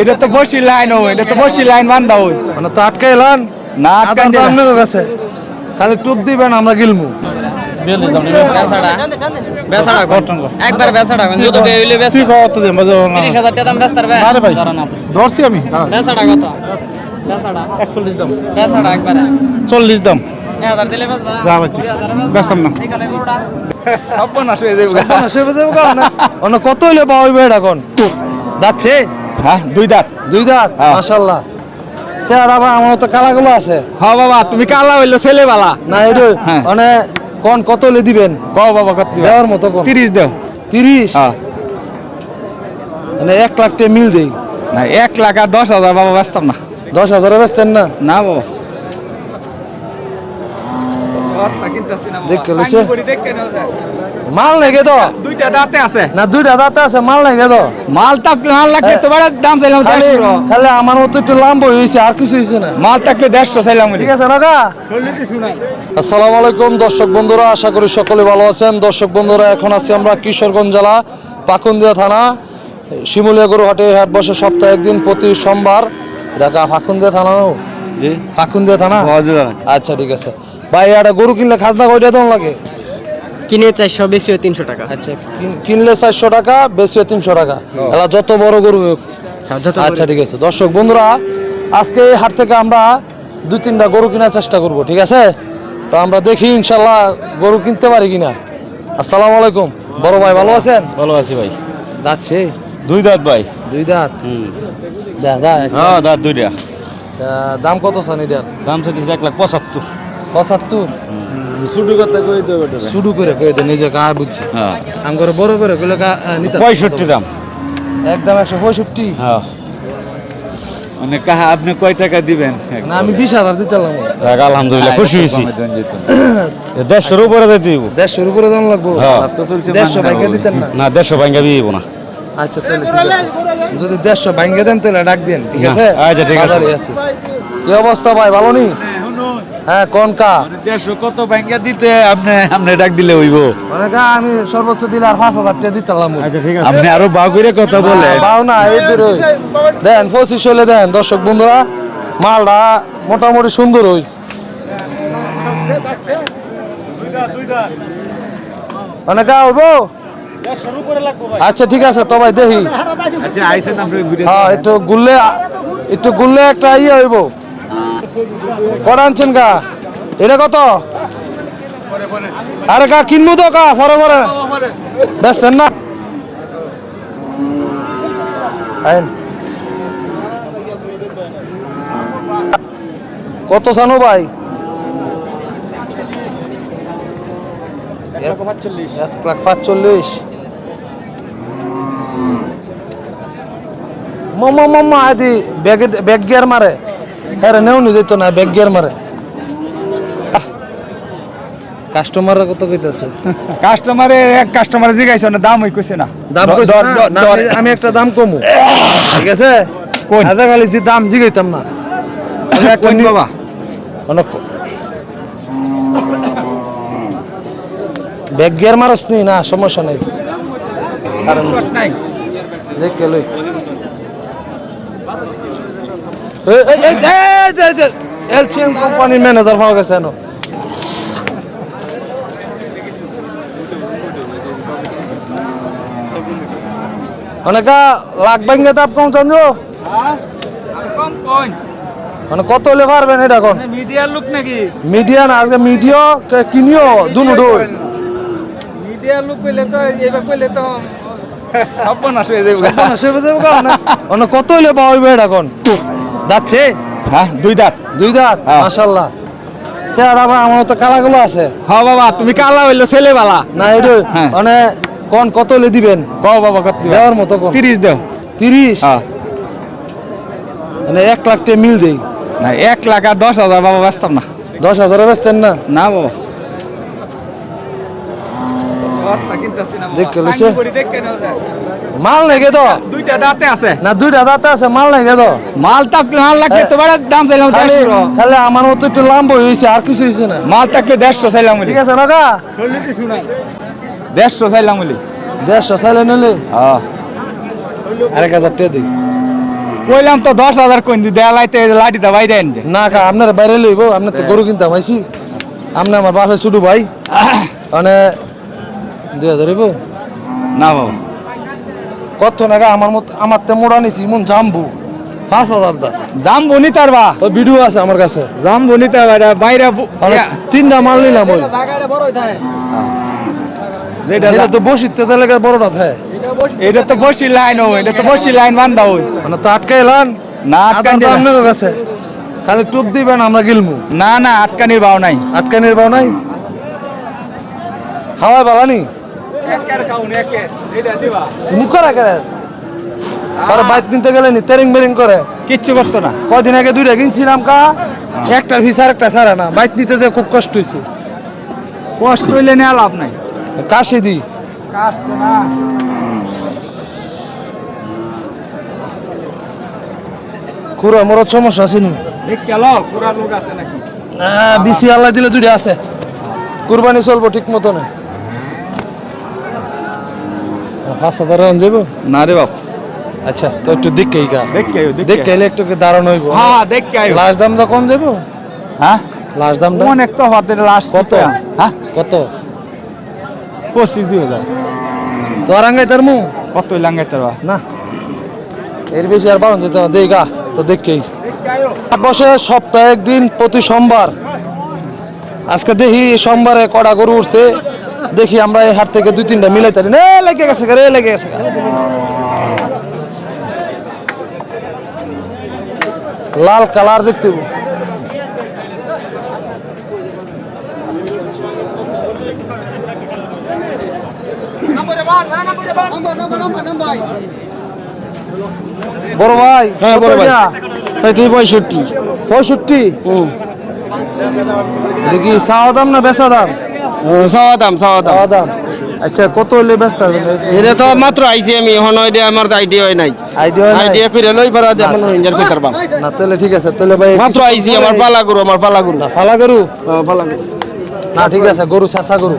এটা তো বসি লাইন ও এটা তো বসি লাইন বান্ধা ওই। মানে তো আটকে এলান না আটকান আপনাদের কাছে। খালি টুপ দিবেন আমরা গিলমু। বেসাড়া বেসাড়া একবার বেসাড়া যত বে হইলে বেস কত দিন? বাজে 30000 টাকা দাম বেস্তার বে আরে ভাই ধরছি আমি। বেসাড়া কত? বেসাড়া একচল্লিশ দাম। বেসাড়া একবারে। চল্লিশ দাম। 1000 দিলে বেসবা যা ভাই বেচতাম না। এখানে গরুটা। সর্বনাশ যাবে। না সেবে দেবো কারণ অন্য কত হইলে পাওয়া কোন যাচ্ছে। হ্যাঁ দুই দাঁত। দুই দাঁত? হ্যাঁ। মাশাল্লাহ স্যার আবার আমার তো কালাগুলো আছে। হ্যাঁ বাবা তুমি কালা হইল ছেলে বালা না এটা হ্যাঁ। মানে কোন কত হইলে দিবেন? কও বাবা কত দিবা? দেওয়ার মতো কোন? দেও। হ্যাঁ। মানে এক লাখ টাকা মিল দেই। না লাখ আর দশ হাজার বাবা ব্যস্তাম না। দশ হাজারে বেচতেন না? না বাবা। দেখে। মাল নেগে তো। দুইটা দাঁতে আছে। না দুইটা দাঁতে আছে মাল নেগে তো। মাল থাকলে মাল লাগলে তোমার দাম চাইলাম দেড়শো। খালি আমার মতো একটু লাম্ব হয়েছে আর কিছু হয়েছে না। মাল থাকলে দেড়শো চাইলাম ঠিক আছে রাখা আসসালামু আলাইকুম দর্শক বন্ধুরা আশা করি সকলে ভালো আছেন। দর্শক বন্ধুরা এখন আছি আমরা কিশোরগঞ্জ জেলা পাকুন্দিয়া থানা শিমুলিয়া গরুহাটে। হাট বসে সপ্তাহে একদিন প্রতি সোমবার। ঢাকা ফাকুন্দিয়া থানা নো ফাকুন্দিয়া থানা? আচ্ছা ঠিক আছে। ভাই একটা গরু কিনলে খাজনা কয়টা দেওয়া লাগে? কিনে 400 বেশি 300 টাকা। আচ্ছা কিনলে চারশো টাকা বেশি তিনশো টাকা। এলা যত বড় গরু হোক। আচ্ছা ঠিক আছে। দর্শক বন্ধুরা আজকে এই হাট থেকে আমরা দুই তিনটা গরু কেনার চেষ্টা করব ঠিক আছে? তো আমরা দেখি ইনশাল্লাহ গরু কিনতে পারি কিনা। আসসালামু আলাইকুম। বড় ভাই ভালো আছেন? ভালো আছি ভাই। যাচ্ছে? দুই দাঁত ভাই। দুই দাঁত? দা দা আচ্ছা। হ্যাঁ দাঁত দুইটা। আচ্ছা, দাম কত চান এটার? দাম চাইতেছে এক লাখ পঁচাত্তর। পঁচাত্তর? শুধু কথা কই দেবে শুরু করে দেন নিজে কা বুঝছি। হ্যাঁ। আম বড় করে গুলো কা নিতে পঁয়ষট্টি দাম। একদম একশো পঁয়ষট্টি। হ্যাঁ। মানে কাহা আপনি কয় টাকা দিবেন? না আমি বিশ হাজার দিতে লাগবো যাক, আলহামদুলিল্লাহ খুশি হয়েছি। দেড়শোর উপরে দিতে দিব দেড়শোর উপরে দাম লাগবো। হ্যাঁ। দেড়শো ভাইকে দিতেন না। না দেড়শো ভাঙ্গা দিব না। আচ্ছা তাহলে ঠিক আছে। যদি দেড়শো ভাইকে দেন তাহলে ডাক দেন ঠিক আছে? আচ্ছা, ঠিক আছে। কি অবস্থা ভাই ভালো নি? হ্যাঁ কোন কা? দেড়শো কত ভাঙ্গা দিতে আপনি আপনি ডাক দিলে হইব। মানে আমি সর্বোচ্চ দিলে আর পাঁচ হাজার টাকা দিতে লাগবো ঠিক আছে। আপনি আরও বাউ করে কথা বলেন। পাও না এই দূরে দেন পঁচিশ হলে দেন দর্শক বন্ধুরা মালটা মোটামুটি সুন্দর হই। মানে কা হইবো আচ্ছা ঠিক আছে তো ভাই দেখি। আচ্ছা আইসেন আপনি হ্যাঁ একটু গুললে একটু গুললে একটা ইয়ে হইব। কটা আনছেন গা? এটা কত? আরে কা কিনবো তো কা পরে পরে। বেচছেন না। কত জানো ভাই? এক লাখ পাঁচচল্লিশ। মামা মামা আদি ব্যাগে ব্যাগ গিয়ার মারে। হ্যাঁ নেও নি দিত না ব্যাগ গিয়ার মারে। কাস্টমাররা কত কইতাছে? কাস্টমারে এক কাস্টমারে জিগাইছে না। দাম কইছে না দাম আমি- একটা দাম কমু। ঠিক আছে? কোন? আধা খালি যে দাম জিগাইতাম না। কোন বাবা? অনেক ব্যাগ গিয়ার মারস নি? না সমস্যা নেই। কারণ দেখে লই। এলসিএম কোম্পানির ম্যানেজার পাওয়া গেছে এনো অনেকা লাখ কম মানে কত হলে পারবেন এটা কোন মিডিয়ার লোক নাকি? মিডিয়া না আজকে মিডিয়া কিনিও দুনো ডোর মিডিয়ার লোক কইলে তো এইবার কইলে তো সর্বনাশ যাবে। মানে কত হইলে পাওয়া এটা কোন যাচ্ছে হ্যাঁ দুই দাঁত। দুই দাঁত? হ্যাঁ। মাশাল্লাহ স্যার আবার আমার তো কালাগুলো আছে। হ্যাঁ বাবা তুমি কালা হইল ছেলেবালা। না এটা হ্যাঁ। মানে কোন কত হলে দিবেন? কও বাবা কত দেওয়ার মতো কোন? তিরিশ দেও। তিরিশ? হ্যাঁ। মানে এক লাখ মিল দেই। না এক লাখ আর দশ হাজার বাবা ব্যস্তাম না। দশ হাজারে বেচতেন না? না বাবা। মাল নেগে তো। দুইটা দাঁতে আছে। না দুইটা দাঁত আছে মাল নেগে তো। মাল থাকলে মাল লাগলে তোমার দাম চাইলাম দেড়শো। আমার মতো একটু লাম্ব হয়েছে আর কিছু হয়েছে না। মাল থাকলে দেড়শো চাইলাম ঠিক আছে রাখা দেড়শো চাইলাম বলি। দেড়শো চাইলে নিলে? হ্যাঁ। আরেক হাজার টাকা দিই। কইলাম তো দশ হাজার কোন দি দেয়া লাইতে লাঠিটা বাইরে আনছে না কা আপনার বাইরে লইব আপনার তো গরু কিনতাম আইছি আপনি আমার বাপের ছোট ভাই। মানে দুই হাজার হইব? না বাবা। কত নাগা আমার মত আমার তে মোড়া নিছি মন জাম্বু। পাঁচ হাজার দা। জাম বনি তার বা? ওই ভিডিও আছে আমার কাছে। জাম বনি তার বাইরে বাইরে তিনটা মাল নিলাম ওই। যেটা তো বসি তেতে লেগে বড়টা থাকে এটা তো বসি লাইন ও এটা তো বসি লাইন বান্ধা ওই। মানে তো আটকে এলান। না আটকান আটকান আপনার কাছে। খালি টুপ দিবেন আমরা গিলমু। না না আটকানির বাও নাই। আটকানির বাও নাই? খাওয়াই বালানি? মুখ করা আর বাইক কিনতে গেলে নি তেরিং বেরিং করে? কিচ্ছু করতো না। কদিন আগে দুইটা কিনছিলাম কা একটার ভিসা একটা সারা না। বাইক নিতে যে খুব কষ্ট হয়েছে কষ্ট হইলে নেওয়া লাভ নাই। কাশি দি। কাজ তো না। খুড়া মোর সমস্যা আছে নাকি? বিসি আল্লাহ দিলে আছে। কুরবানি চলবো ঠিক মতো না পাঁচ হাজার রান যাব না রে বাপ। আচ্ছা তো একটু গা এলে একটু দাঁড়ানো হইব? হ্যাঁ লাস্ট দাম তো কম যাব হ্যাঁ? লাস্ট অনেক তো হাতের লাস্ট কত? হ্যাঁ? কত? পঁচিশ দুই হাজার। তো আর আঙ্গাই তার মু? কত লাঙ্গাই তার না। এর বেশি আর বারণ যেতে দেই গা তো দেখেই বসে সপ্তাহে একদিন প্রতি সোমবার। আজকে দেখি সোমবারে কড়া গরু উঠছে। দেখি আমরা এই হাট থেকে দুই তিনটা মিলাই তারি লেগে গেছে গা, রে লেগে গেছে গা। লাল কালার দেখতে। বড় ভাই হ্যাঁ, বড় ভাই। সাইতে পঁয়ষট্টি পঁয়ষট্টি কি চাওয়া দাম না বেচা দাম চাওয়া দাম চাওয়া দাম। চাওয়া দাম। আচ্ছা কত বেচতে হবে? এটা তো মাত্র আইছি আমি এখন আইডিয়া আমার আইডিয়া হয় নাই। আইডিয়া আইডিয়া ফিরে লই পারা যেমন ইঞ্জার না তাহলে ঠিক আছে তাহলে ভাই মাত্র আইছি আমার পালা গরু আমার পালা গরু না ফালা গরু পালা গরু না ঠিক আছে গরু চাষা গরু।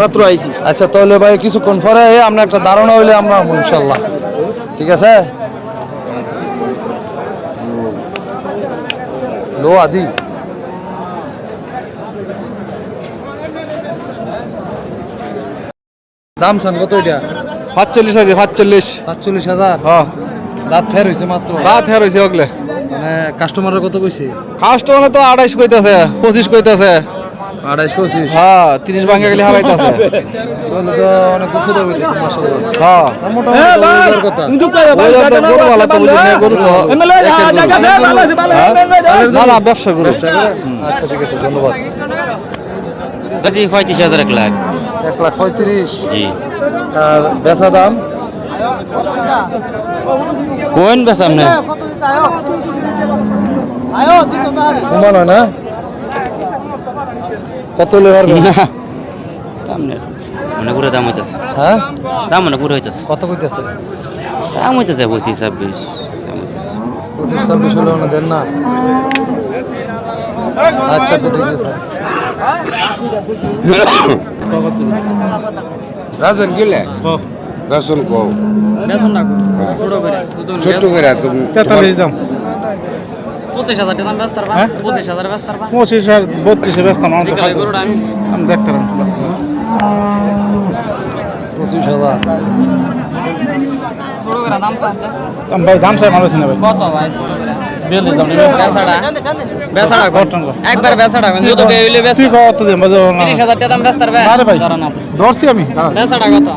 মাত্র আইছি। আচ্ছা তাহলে ভাই কিছুক্ষণ পরে আমরা একটা ধারণা হইলে আমরা আমু ইনশাল্লাহ। ঠিক আছে? লো আদি। দাম চান কত এটা? পাঁচচল্লিশ আছে পাঁচচল্লিশ সাতচল্লিশ হাজার? হ্যাঁ। দাঁত ফের হয়েছে মাত্র? রাত হের হয়েছে ওগলে মানে কাস্টমারের কত কইছে? ফার্স্ট মানে তো আড়াইশ কইতাছে পঁচিশ কইতাছে। আড়াইশ পঁচিশ? হ্যাঁ তিরিশ ভাঙ্গা গেলে হারাইতাছে। তাহলে তো অনেক মাসাল্লাহ হ্যাঁ। মোটামুটি কথা। গরু ভালো তো গরু। হ্যাঁ? না না ব্যবসা গরু আচ্ছা ঠিক আছে ধন্যবাদ। কাছে পঁয়ত্রিশ হাজার এক লাখ। এক লাখ পঁয়ত্রিশ। জি। আর বেচা দাম? কোন বেসাম না? কমান হয় না। কত নেই। মনে করে দাম হইতেছে। হ্যাঁ? দাম মনে করে হইতেছে। কত কইতেছে? দাম হইতেছে পঁচিশ ছাব্বিশ। দাম হইতেছে। পঁচিশ ছাব্বিশ হলে না দেন না। আচ্ছা তো ঠিক আছে। রাজন গেলে রাজন কও। ছোট্ট করে তুমি তেতাল্লিশ দাম। পঁচিশ হাজার টাকা ব্যস্ত পারবা পঁচিশ হাজার ব্যস্ত পঁচিশ আর বত্রিশে ব্যস্ত না আমি দেখতে পঁচিশ হাজার। ছোট করে দাম দাম চাই না কত ভাই ছোট করে? বিয়াল্লিশ দাম নেবেন বেসাড়া বেসাড়া কটন। একবার বেসাড়া যত কে হইলে বেস তুই কত দিন বাজে তিরিশ হাজার টাকা দাম ব্যস্ত পারবে? না রে ভাই ধরছি আমি বেসাড়া কত?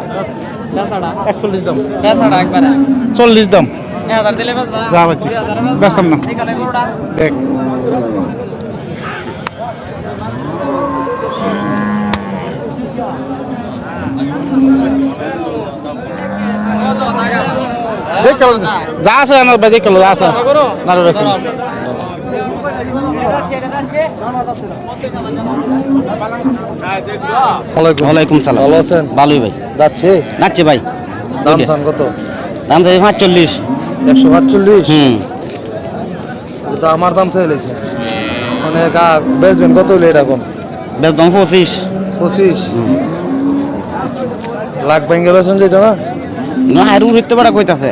বেসাড়া একচল্লিশ দাম। বেসাড়া একবারে। চল্লিশ দাম। এক হাজার দিলে বেসবা যা ভাই তুই না। দেখ। যা আছে না ভাই দেখ যা আছে না রে ওয়ালাইকুম ওয়ালাইকুম সালাম। ভালো আছেন? ভালোই ভাই। যাচ্ছে? নাচছে ভাই। দাম কত? দাম চাই পাঁচচল্লিশ। একশো সাতচল্লিশ হুম। তো আমার দাম চাইলেছে। মানে কা- বেচবেন কত হইলে এটা কম বেশ দাম পঁচিশ? পঁচিশ লাখ ব্যাঙ্গে বেচন যেত না না আর উঠতে পারা কইতাছে।